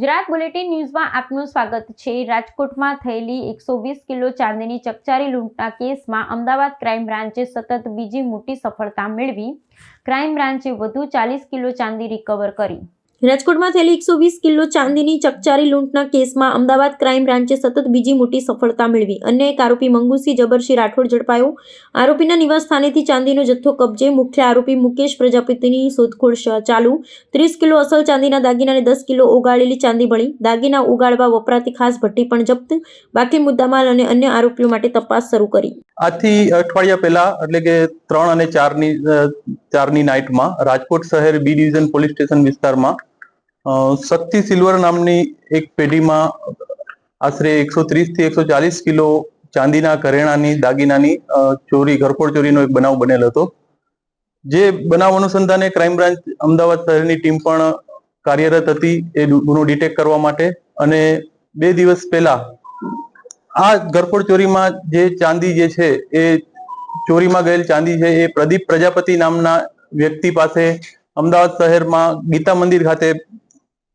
Gujarat bulletin ન્યૂઝમાં આપનું સ્વાગત છે. રાજકોટમાં થયેલી એકસો વીસ કિલો ચાંદીની ચકચારી લૂંટના કેસમાં અમદાવાદ ક્રાઇમ બ્રાન્ચે સતત બીજી મોટી સફળતા મેળવી. ક્રાઇમ બ્રાન્ચે વધુ ચાલીસ કિલો ચાંદી રિકવર કરી. રાજકોટમાં થયેલી એકસો વીસ કિલો ચાંદીની ચકચારી લૂંટના કેસમાં અમદાવાદ ક્રાઇમ બ્રાન્ચે સતત બીજી મોટી સફળતા મેળવી અન્ય એક આરોપી મંગુસિંહ જબરસિંહ રાઠોડ ઝડપાયો. આરોપીના નિવાસ સ્થાનેથી ચાંદીનો જથ્થો કબજે. મુખ્ય આરોપી મુકેશ પ્રજાપતિની શોધખોળ ચાલુ. ત્રીસ કિલો અસલ ચાંદીના દાગીના દસ કિલો ઓગાળેલી ચાંદી મળી દાગીના ઓગાળવા વપરાતી ખાસ ભઠ્ઠી પણ જપ્ત. બાકી મુદ્દામાલ અને અન્ય આરોપીઓ માટે તપાસ શરૂ કરી. આથી અઠવાડિયા પહેલા, એટલે કે ત્રણ અને ચારની ચારની નાઇટમાં રાજકોટ શહેર બી ડિવિઝન પોલીસ સ્ટેશન વિસ્તારમાં શક્તિ સિલ્વર નામની એક પેઢીમાં આશરે એકસો થી એકસો ચાલીસ કિલો ચાંદીના ઘરેણાની, દાગીનાની ચોરી, ઘરફોડ ચોરીનો એક બનાવ બનેલ હતો. જે બનાવ અનુસંધાને ક્રાઇમ બ્રાન્ચ અમદાવાદ શહેરની ટીમ પણ કાર્યરત હતી એ ગુનો ડિટેક્ટ કરવા માટે અને બે દિવસ પહેલા આ ઘરફોડ ચોરીમાં જે ચાંદી જે છે એ ચોરીમાં ગયેલ ચાંદી છે એ પ્રદીપ પ્રજાપતિ નામના વ્યક્તિ પાસે અમદાવાદ શહેરમાં ગીતા મંદિર ખાતે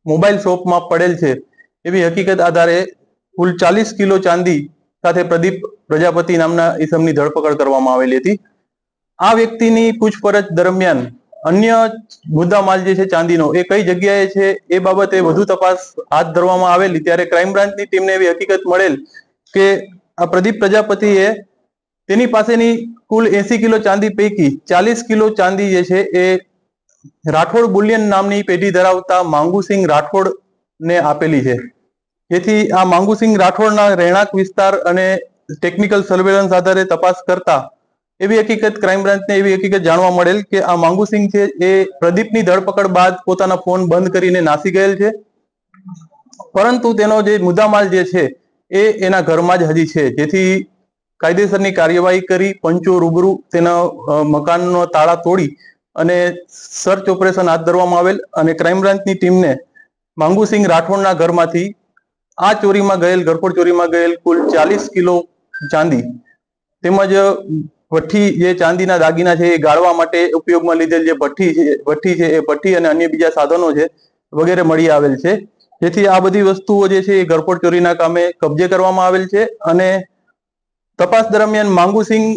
મોબાઈલ શોપમાં પડેલ છે. એવી હકીકત આધારે કુલ ચાલીસ કિલો ચાંદી સાથે પ્રદીપ પ્રજાપતિ નામના ઈસમની ધરપકડ કરવામાં આવેલી હતી. આ વ્યક્તિની પૂછપરછ દરમિયાન અન્ય મુદ્દામાલ જે છે ચાંદીનો, એ કઈ જગ્યાએ છે, એ બાબતે વધુ તપાસ હાથ ધરવામાં આવેલી. ત્યારે ક્રાઇમ બ્રાન્ચની ટીમને એવી હકીકત મળેલ કે આ પ્રદીપ પ્રજાપતિએ તેની પાસેની કુલ એસી કિલો ચાંદી પૈકી ચાલીસ કિલો ચાંદી જે છે એ રાઠોડ બુલિયન નામની પેઢી ધરાવતા માંગુસિંહ રાઠોડ ને આપેલી છે. જેથી આ માંગુસિંહ રાઠોડના રહેણાંક વિસ્તાર અને ટેકનિકલ સર્વેલન્સ આધારે તપાસ કરતા એવી હકીકત ક્રાઇમ બ્રાન્ચને એવી હકીકત જાણવા મળેલ કે આ માંગુસિંહ છે એ પ્રદીપની ધરપકડ બાદ પોતાના ફોન બંધ કરીને નાસી ગયેલ છે. પરંતુ તેનો જે મુદ્દામાલ જે છે એ એના ઘરમાં જ હજી છે. જેથી કાયદેસરની કાર્યવાહી કરી, પંચો રૂબરૂ તેના મકાનનો તાળા તોડી અને સર્ચ ઓપરેશન હાથ ધરવામાં આવેલ અને ક્રાઇમ બ્રાન્ચની ટીમને માંગુસિંહ રાઠોડના ઘરમાંથી આ ચોરીમાં ગયેલ, ઘરફોડ ચોરીમાં ગયેલ કુલ ચાલીસ કિલો ચાંદી તેમજ ભઠ્ઠી જે ચાંદીના દાગીના છે એ ગાળવા માટે ઉપયોગમાં લીધેલ જે ભઠ્ઠી છે ભઠ્ઠી છે એ ભઠ્ઠી અને અન્ય બીજા સાધનો છે વગેરે મળી આવેલ છે. જેથી આ બધી વસ્તુઓ જે છે એ ઘરફોડ ચોરીના કામે કબજે કરવામાં આવેલ છે અને તપાસ દરમિયાન માંગુસિંહ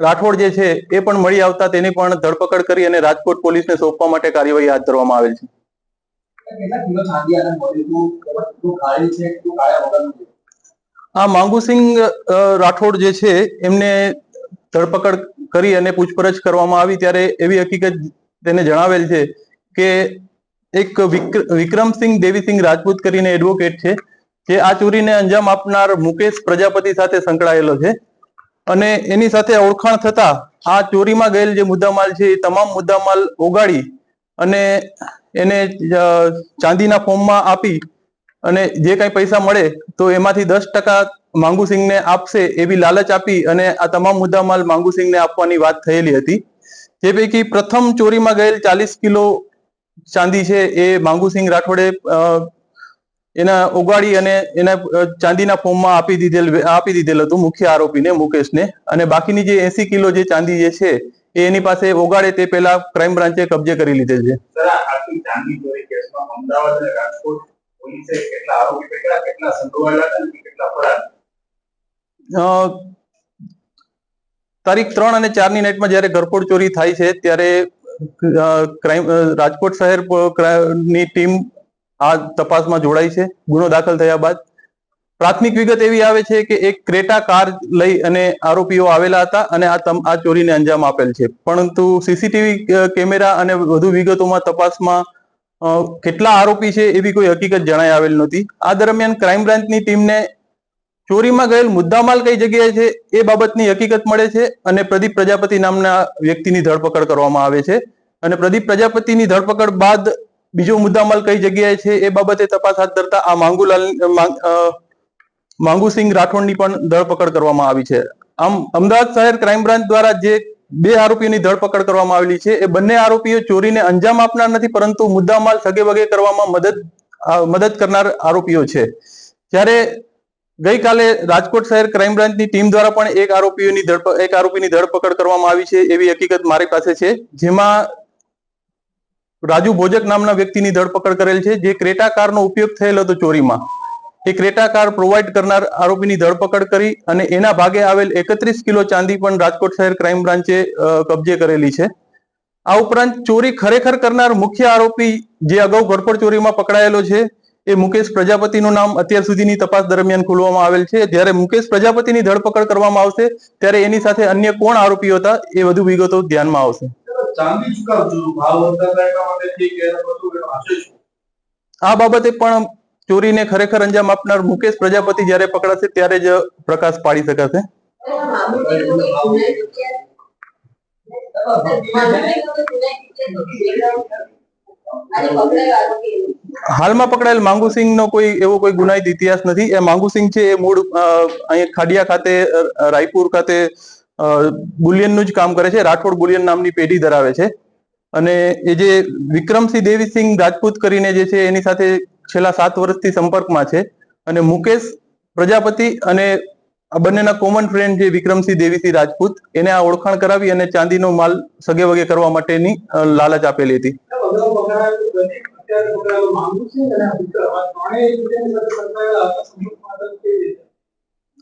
રાઠોડ જે છે, એ પણ મળી આવતા તેની પણ ધરપકડ કરી અને રાજકોટ પોલીસને સોંપવા માટે કાર્યવાહી હાથ ધરવામાં આવેલ છે. આ માંગુસિંહ રાઠોડ જે છે, એમને ધરપકડ કરી અને પૂછપરછ કરવામાં આવી ત્યારે એવી હકીકત તેને જણાવેલ છે કે એક વિક્ર- વિક્રમસિંહ દેવીસિંહ રાજપૂત કરીને એડવોકેટ છે, જે આ ચોરીને અંજામ આપનાર મુકેશ પ્રજાપતિ સાથે સંકળાયેલો છે. અને એની સાથે ઓળખાણ થતા આ ચોરીમાં ગયેલ જે મુદ્દામાલ છે, એ તમામ મુદ્દામાલ ઓગાળી અને એને ચાંદીના ફોર્મમાં આપી અને જે કાંઈ પૈસા મળે તો એમાંથી દસ ટકા માંગુસિંહને આપશે એવી લાલચ આપી અને આ તમામ મુદ્દામાલ માંગુસિંહને આપવાની વાત થયેલી હતી. જે પૈકી પ્રથમ ચોરીમાં ગયેલ ચાલીસ કિલો ચાંદી છે, એ માંગુસિંહ રાઠોડે એના ઉગાડી અને એના ચાંદીના ફોર્મમાં આપી દીધેલ આપી દીધેલ હતું મુખ્ય આરોપીને મુકેશને. અને બાકીની જે એસી કિલો જે ચાંદી જે છે એ એની પાસે ઓગાડે તે પહેલા ક્રાઇમ બ્રાન્ચે કબજે કરી લીધેલ છે. ચોરી તારીખ ત્રણ અને ચારની નાઇટમાં જ્યારે ઘરફોડ ચોરી થાય છે ત્યારે ક્રાઇમ રાજકોટ શહેરની ટીમ આ તપાસમાં જોડાઈ છે. ગુનો દાખલ થયા બાદ પ્રાથમિક વિગત એવી આવે છે કે એક ક્રેટા કાર લઈ અને આરોપીઓ આવેલા હતા અને આ આ ચોરીને અંજામ આપેલ છે. પરંતુ સીસીટીવી કેમેરા અને વધુ વિગતોમાં તપાસમાં કેટલા આરોપી છે એવી કોઈ હકીકત જણાઈ આવેલ નહોતી. આ દરમિયાન ક્રાઇમ બ્રાન્ચની ટીમને ચોરીમાં ગયેલ મુદ્દામાલ કઈ જગ્યાએ છે એ બાબતની હકીકત મળે છે અને પ્રદીપ પ્રજાપતિ નામના વ્યક્તિની ધરપકડ કરવામાં આવે છે. અને પ્રદીપ પ્રજાપતિની ધરપકડ બાદ બીજો મુદ્દામાલ કઈ જગ્યાએ છે એ બાબતે તપાસ હાથ ધરતા આ માંગુલાલ માંગુસિંહ રાઠોડની પણ ધરપકડ કરવામાં આવી છે. આમ અમદાવાદ શહેર ક્રાઇમ બ્રાન્ચ દ્વારા જે બે આરોપીઓની ધરપકડ કરવામાં આવેલી છે, એ બંને આરોપીઓ ચોરીને અંજામ આપનાર નથી, પરંતુ મુદ્દામાલ સગે વગે કરવામાં મદદ મદદ કરનાર આરોપીઓ છે. જ્યારે ગઈકાલે રાજકોટ શહેર ક્રાઇમ બ્રાન્ચની ટીમ દ્વારા પણ એક આરોપીઓની ધરપ- એક આરોપીની ધરપકડ કરવામાં આવી છે, એવી હકીકત મારી પાસે છે, જેમાં રાજુ ભોજક નામના વ્યક્તિની ધરપકડ કરેલ છે. જે ક્રેટા કારનો ઉપયોગ થયેલ હતો ચોરીમાં. એ ક્રેટા કાર પ્રોવાઈડ કરનાર આરોપીની ધરપકડ કરી અને એના ભાગે આવેલ એકત્રીસ કિલો ચાંદી પણ રાજકોટ શહેર ક્રાઇમ બ્રાન્ચે કબજે કરેલી છે. આ ઉપરાંત ચોરી ખરેખર કરનાર મુખ્ય આરોપી જે અગાઉ ઘરફોડ ચોરીમાં પકડાયેલો છે, એ મુકેશ પ્રજાપતિનું નામ અત્યાર સુધીની તપાસ દરમિયાન ખોલવામાં આવેલ છે. જ્યારે મુકેશ પ્રજાપતિની ધરપકડ કરવામાં આવશે, ત્યારે એની સાથે અન્ય કોણ આરોપીઓ હતા, એ વધુ વિગતો ધ્યાનમાં આવશે. ચાંદી ચુકાવ ભાવ વધતા એટલા માટે એનો બધું એનો આશય છે. આ બાબતે પણ ચોરીને ખરેખર અંજામ આપનાર મુકેશ પ્રજાપતિ જ્યારે પકડાશે ત્યારે જ પ્રકાશ પાડી શકાશે. હાલમાં પકડાયેલ માંગુસિંહ નો કોઈ એવો કોઈ ગુનાહિત ઇતિહાસ નથી. એ માંગુસિંહ છે, એ મૂળ અહીંયા ખાડિયા ખાતે રાયપુર ખાતે બુલિયનનું જ કામ કરે છે. રાઠોડ બુલિયન નામની પેઢી ધરાવે છે. અને એ જે વિક્રમસિંહ દેવીસિંહ રાજપૂત કરીને જે છે એની સાથે છેલ્લા સાત વર્ષથી સંપર્કમાં છે. અને મુકેશ પ્રજાપતિ અને આ બંનેના કોમન ફ્રેન્ડ જે વિક્રમસિંહ દેવીસિંહ રાજપૂત એને આ ઓળખાણ કરાવી અને ચાંદીનો માલ સગે વગે કરવા માટેની લાલચ આપેલી હતી.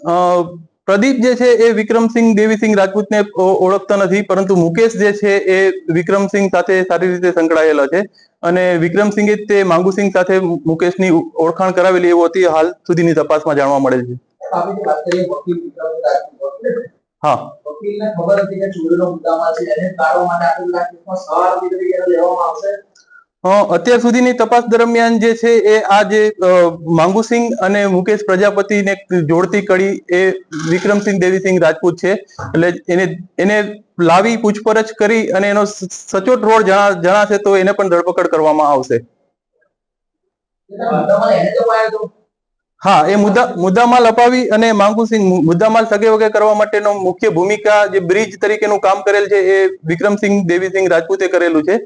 અ, પ્રદીપ જે છે એ વિક્રમસિંહ દેવીસિંહ રાજપૂતને ઓળખતા નથી પરંતુ મુકેશ જે છે એ વિક્રમસિંહ સાથે સારી રીતે સંકળાયેલો છે. અને વિક્રમસિંહે તે માંગુસિંહ સાથે મુકેશની ઓળખાણ કરાવેલી એવું હતી હાલ સુધીની તપાસમાં જાણવા મળે છે. હા. ખબર હતી કે ચોરીનો મુદ્દામાં છે એને કાઢવા માટે આપેલા કેસમાં સવારથી તરીકે એને લેવામાં આવશે. અ, અત્યાર સુધીની તપાસ દરમિયાન જે છે એ આ જે માંગુસિંહ અને મુકેશ પ્રજાપતિને જોડતી કડી એ વિક્રમસિંહ દેવીસિંહ રાજપૂત છે. એટલે એને એને લાવી પૂછપરછ કરી અને એનો સચોટ રોડ જણા- જણાશે તો એને પણ ધરપકડ કરવામાં આવશે. હા, એ મુદ્દા, મુદ્દામાલ અપાવી અને માંગુસિંહ મુદ્દામાલ સગે વગે કરવા માટેનો મુખ્ય ભૂમિકા જે બ્રિજ તરીકેનું કામ કરેલ છે એ વિક્રમસિંહ દેવીસિંહ રાજપૂતે કરેલું છે.